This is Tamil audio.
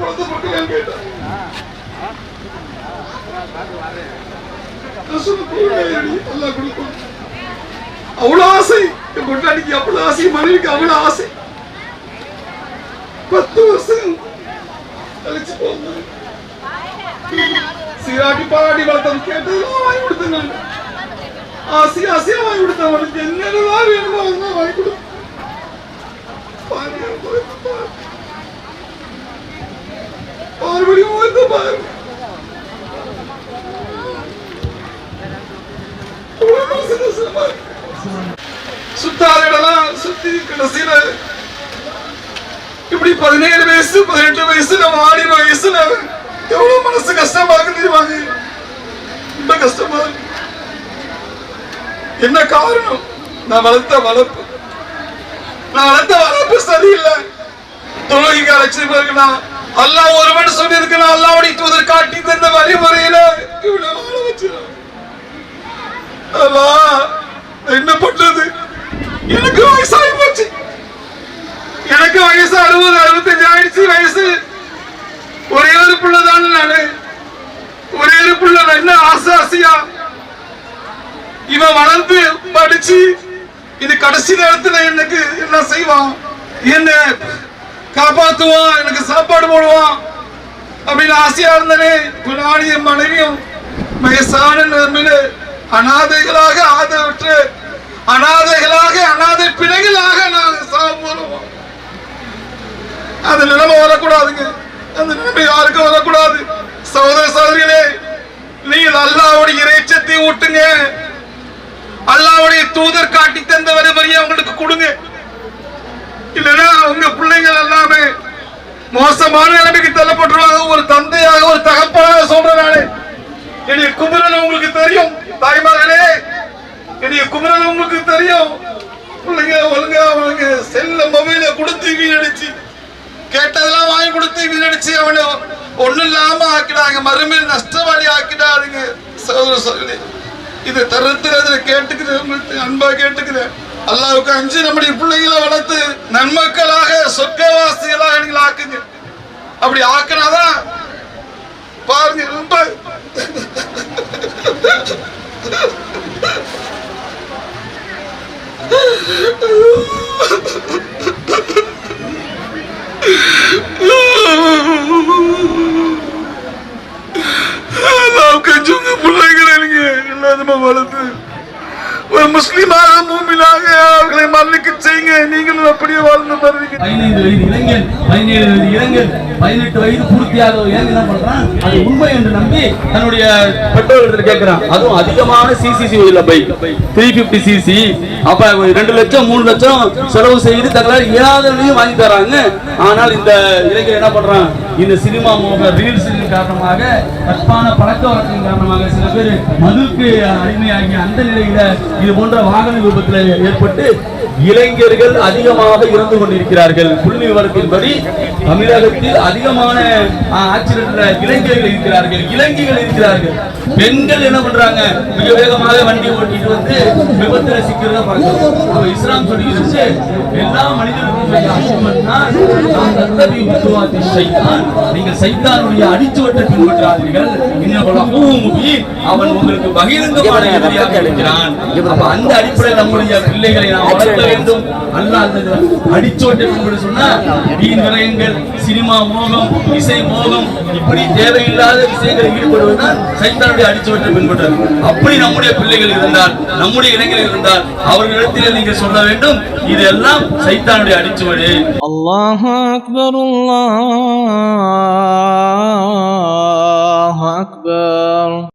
குழந்தை கொடுக்கலான்னு கேட்டான் நான் கொடுக்கும்." அவ்வளவு ஆசை என் பொண்டாட்டிக்கு அவ்வளவு ஆசை மனைவிக்கு அவ்வளவு ஆசை பத்து வருஷம் கழிச்சு போகுது சீராட்டி பாராட்டி வளர்த்தது கேட்டதெல்லாம் வாங்கி கொடுத்தேன் ஆசை ஆசையா வாங்கி கொடுத்தேன் அவனுக்கு வேணுமோ அதெல்லாம் வாங்கி கொடுத்தேன் பாரு, பாரு. மறுபடியும் வந்து பாரு அவ்வளவு மனசு கஷ்டமா இருக்கு. சுத்தாத இடம்லாம் சுத்தி இப்படி பதினேழு வயசு பதினெட்டு வயசு நம்ம ஆடி வயசுல எவ்வளவு மனசு கஷ்டமா இருக்கு தெரியுமாங்க ரொம்ப கஷ்டமா இருக்கு. என்ன காரணம்? நான் வளர்த்த வளர்ப்பு. நான் வளர்த்த வளர்ப்பு சரியில்லை. தொழுகைக்கு அழைச்சிருக்கலாம் அல்லாஹ் ஒருவன் சொல்லியிருக்கலாம் அல்லாவுடைய தூதர் காட்டி தந்த வழிமுறையில இவ்வளவு வாழ வச்சிருக்கான் அல்லாஹ், என்ன பண்றது எனக்கு வயசாகி போச்சு எனக்கு வயசு அறுபது அறுபத்தஞ்சு ஆயிடுச்சு வயசு. ஒரே ஒரு பிள்ளைதான் நானு. ஒரே ஒரு பிள்ளை என்ன ஆசை ஆசையா இவன் வளர்ந்து படிச்சு இது கடைசி நேரத்துல எனக்கு என்ன செய்வான்? என்ன காப்பாத்துவான் எனக்கு சாப்பாடு போடுவான் அப்படின்னு ஆசையா இருந்தனே. இப்ப என் மனைவியும் வயசான நிலைமையில அனாதைகளாக ஆதரவற்று அனாதைகளாக அனாதை பிணைகளாக நான் அந்த நிலைமை வரக்கூடாதுங்க. அந்த நிலைமை யாருக்கும் வரக்கூடாது. சகோதர சகோதரிகளே நீ அல்லாவுடைய இறைச்சத்தை ஊட்டுங்க. அல்லாவுடைய தூதர் காட்டி தந்த வழிமுறையை அவங்களுக்கு கொடுங்க. இல்லைன்னா உங்க பிள்ளைங்கள் எல்லாமே மோசமான நிலைமைக்கு தள்ளப்பட்டுருவாங்க. ஒரு தந்தையாக ஒரு தகப்பனாக சொல்றேன் நானே என்னுடைய குமரன் உங்களுக்கு தெரியும். தாய்மார்களே என்னுடைய குமரன் உங்களுக்கு தெரியும். பிள்ளைங்க ஒழுங்கா அவனுக்கு செல்ல மொபைல கொடுத்து வீணடிச்சு கேட்டதெல்லாம் வாங்கி கொடுத்து வீணடிச்சு அவனை ஒண்ணு இல்லாம ஆக்கிடாங்க மறுமையில் நஷ்டவாளி ஆக்கிடாதுங்க சகோதர சகோதரி. இது தருத்திரத்துல கேட்டுக்கிறேன். அன்பா கேட்டுக்கிறேன். அல்லாவுக்கு அஞ்சு நம்முடைய பிள்ளைகளை வளர்த்து நன்மக்களாக சொர்க்கவாசிகளாக நீங்கள் ஆக்குங்க. அப்படி ஆக்கினாதான் பாருங்க ரொம்ப Oh அஞ்சு உங்க பிள்ளைகளை நீங்க எல்லாருமே வளர்த்து ஒரு முஸ்லிமாக மூமினாக அவர்களை செய்யுங்க. நீங்களும் அப்படியே வாழ்ந்து பதினைந்து வயது இளைஞன் பதினேழு வயது இளைஞன் பதினெட்டு வயது பூர்த்தியாக என்ன பண்றான். அது உண்மை என்று நம்பி தன்னுடைய பெற்றோர்கிட்ட கேட்கிறான். அதுவும் அதிகமான சிசிசி உள்ள பைக். த்ரீ பிப்டி சிசி அப்ப ரெண்டு லட்சம் மூணு லட்சம் செலவு செய்து தங்களால் இயலாதவனையும் வாங்கி தராங்க. ஆனால் இந்த இளைஞர் என்ன பண்றான்? இந்த சினிமா மோக ரீல்ஸின் காரணமாக தப்பான பழக்க வழக்கின் காரணமாக சில பேர் மதுக்கு அடிமையாகி அந்த நிலையில இது போன்ற வாகன விபத்தில் ஏற்பட்டு இளைஞர்கள் அதிகமாக இறந்து கொண்டிருக்கிறார்கள். புள்ளி விவரத்தின்படி தமிழகத்தில் அதிகமான ஆக்சிடென்ட்ல இளைஞர்கள் இருக்கிறார்கள். இளைஞர்கள் இருக்கிறார்கள். பெண்கள் என்ன பண்றாங்க? மிக வேகமாக வண்டி ஓட்டிட்டு வந்து விபத்துல சிக்கிறத பார்க்கிறோம். இஸ்லாம் சொல்லிருச்சு எல்லா மனிதர்களுக்கும் நீங்கள் சைத்தானுடைய அடிச்சுவட்டை பின்பற்றாதீர்கள். அவன் உங்களுக்கு பகிரங்கமான எதிரியாக இருக்கிறான். அந்த அடிப்படையில் நம்முடைய பிள்ளைகளை நாம் வளர்த்த வேண்டும். அல்ல அந்த அடிச்சோட்டை சொன்னா வீண் விரயங்கள் சினிமா மோகம் இசை மோகம் இப்படி தேவையில்லாத விஷயங்களில் ஈடுபடுவதுதான் சைத்தானுடைய அடிச்சோட்டை பின்பற்றது. அப்படி நம்முடைய பிள்ளைகள் இருந்தால் நம்முடைய இளைஞர்கள் இருந்தால் அவர்களிடத்தில் நீங்கள் சொல்ல வேண்டும் இதெல்லாம் சைத்தானுடைய அடிச்சுவடு. அல்லாஹ் அக்பர் அல்லாஹ் الله أكبر